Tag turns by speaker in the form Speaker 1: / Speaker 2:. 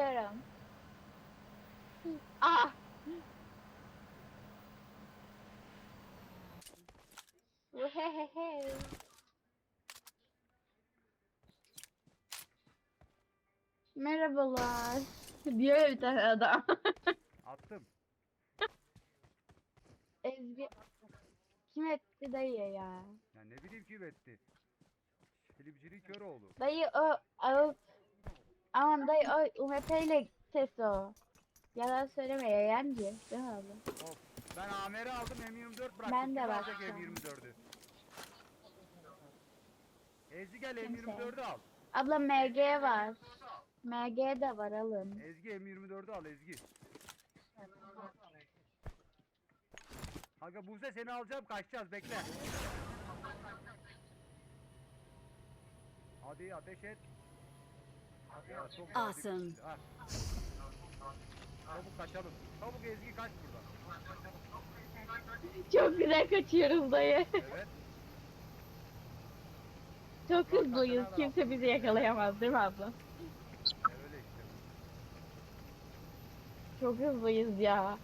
Speaker 1: Geliyorum. Ah. Uhehehe. Merhabalar. Diyor ya bir tane adam.
Speaker 2: Attım.
Speaker 1: Ezgi. Kim etti dayı ya?
Speaker 2: Ya ne bileyim kim etti. Filipçinin kör oğlu.
Speaker 1: Dayı o, o aman dayı o UMP ile ses o. Yalan söyleme yayancı. Değil mi abi?
Speaker 2: Of. Ben Amer'i aldım M24 bıraktım.
Speaker 1: Ben de.
Speaker 2: M24'ü? Ezgi gel
Speaker 1: Kimse.
Speaker 2: M24'ü al.
Speaker 1: Abla MG var. MG de var alın.
Speaker 2: Ezgi M24'ü al Ezgi. Kanka Buse seni alacağım kaçacağız bekle. Hadi ateş et.
Speaker 3: Awesome.
Speaker 2: Ha. Çabuk kaçalım. Çabuk Ezgi kaç buradan.
Speaker 1: Çok güzel kaçıyoruz dayı.
Speaker 2: Evet.
Speaker 1: Çok hızlıyız. Kimse bizi yakalayamaz değil mi abla?
Speaker 2: Öyle işte.
Speaker 1: Çok hızlıyız ya.